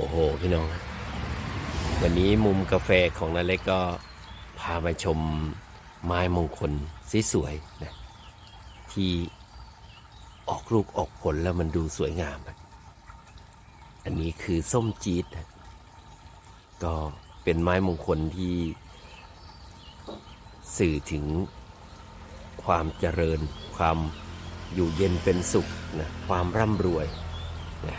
โอ้โห พี่น้อง วันนี้มุมกาแฟของนาเล็กก็พามาชมไม้มงคลสวยๆนะที่ออกลูกออกผลแล้วมันดูสวยงามอะอันนี้คือส้มจี๊ดนะก็เป็นไม้มงคลที่สื่อถึงความเจริญ ความอยู่เย็นเป็นสุขนะความร่ำรวยนะ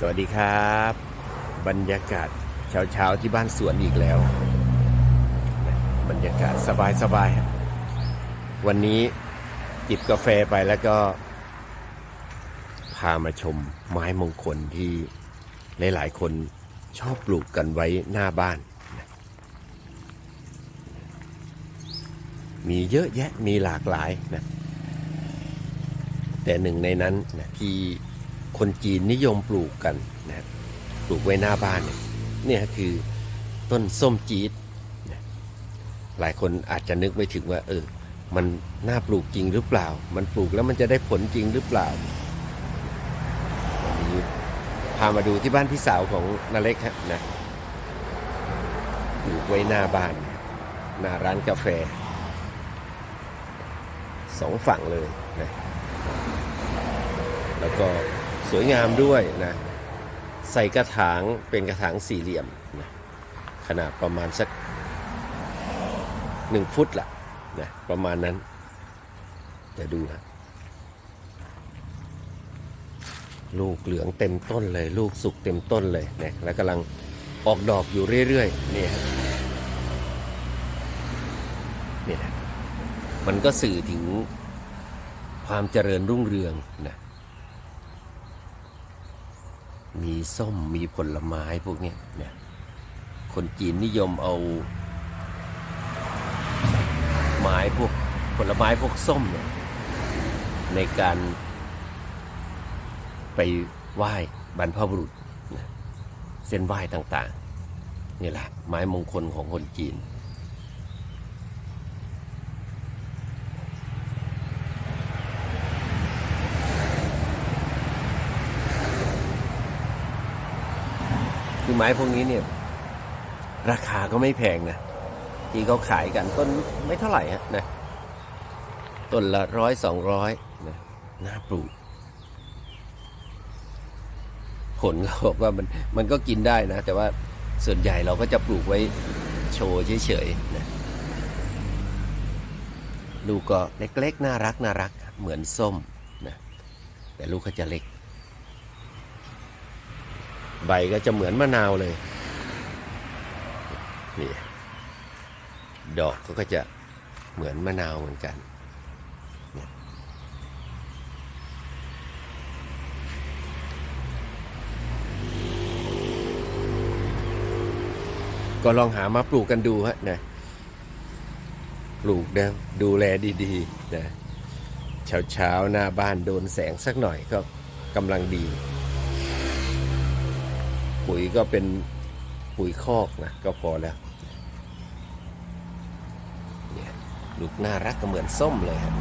สวัสดีครับ บรรยากาศเช้าๆที่บ้านสวนอีกแล้ว บรรยากาศสบายๆฮะวันนี้จิบกาแฟไปแล้วก็ พามาชมไม้มงคลที่หลายๆคนชอบปลูกกันไว้หน้าบ้าน มีเยอะแยะมีหลากหลายนะแต่หนึ่งในนั้นนะที่ คนจีนนิยมปลูกกันนะครับปลูกไว้หน้าบ้านเนี่ยนี่คือต้นส้มจีดนะหลายคนอาจจะนึกไม่ถึงว่า เออ มันน่าปลูกจริงหรือเปล่า มันปลูกแล้วมันจะได้ผลจริงหรือเปล่าวันนี้พามาดูที่บ้านพี่สาวของนาเล็กครับนะปลูกไว้หน้าบ้านหน้าร้านกาแฟสองฝั่งเลยนะแล้วก็ สวยงามด้วยนะใส่กระถางเป็นกระถางสี่เหลี่ยมนะขนาดประมาณสักหนึ่งฟุตละนะประมาณนั้นเดี๋ยวดูนะลูกเหลืองเต็มต้นเลย ลูกสุกเต็มต้นเลยนะแล้วกำลังออกดอกอยู่เรื่อยๆเนี่ยเนี่ยนะมันก็สื่อถึงความเจริญรุ่งเรืองนะ มีส้มมีผลไม้พวกนี้เนี่ยคนจีนนิยมเอา ไม้พวกผลไม้พวกส้มเนี่ยในการไปไหว้บรรพบุรุษเส้นไหว้ต่างๆนี่แหละไม้มงคลของคนจีน คือไม้พวกนี้เนี่ย ราคาก็ไม่แพงนะ ที่เขาขายกันต้นไม่เท่าไหร่ฮะนะต้นละร้อยสองร้อยนะน่าปลูก ผลเขาบอกว่ามันมันก็กินได้นะ แต่ว่าส่วนใหญ่เราก็จะปลูกไว้โชว์เฉยๆนะลูกก็เล็กๆ น่ารักน่ารัก เหมือนส้มนะแต่ลูกเขาจะเล็ก ใบก็จะเหมือนมะนาวเลยนี่ดอกก็จะเหมือนมะนาวเหมือนกัน ก็ลองหามาปลูกกันดูฮะนะปลูกนะดูแลดีๆนะเช้าๆหน้าบ้านโดนแสงสักหน่อยก็กำลังดี ปุ๋ยก็เป็นปุ๋ยคอกนะก็พอแล้วเนี่ยลูกน่ารักก็เหมือนส้มเลยครับ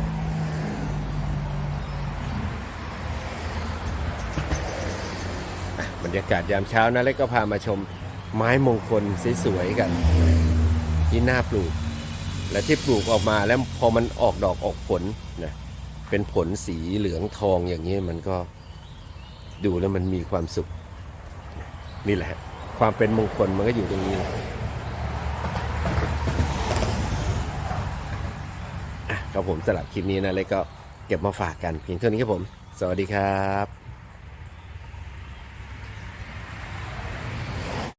บรรยากาศยามเช้านะเล็กก็พามาชมไม้มงคลสวยๆกัน ที่น่าปลูก และที่ปลูกออกมาแล้วพอมันออกดอกออกผลนะเป็นผลสีเหลืองทองอย่างนี้มันก็ดูแล้วมันมีความสุข นี่แหละ ความเป็นมงคลมันก็อยู่ตรงนี้แหละอะครับผมสำหรับคลิปนี้นะเลยก็เก็บมาฝากกันเพียงเท่านี้ครับผม สวัสดีครับ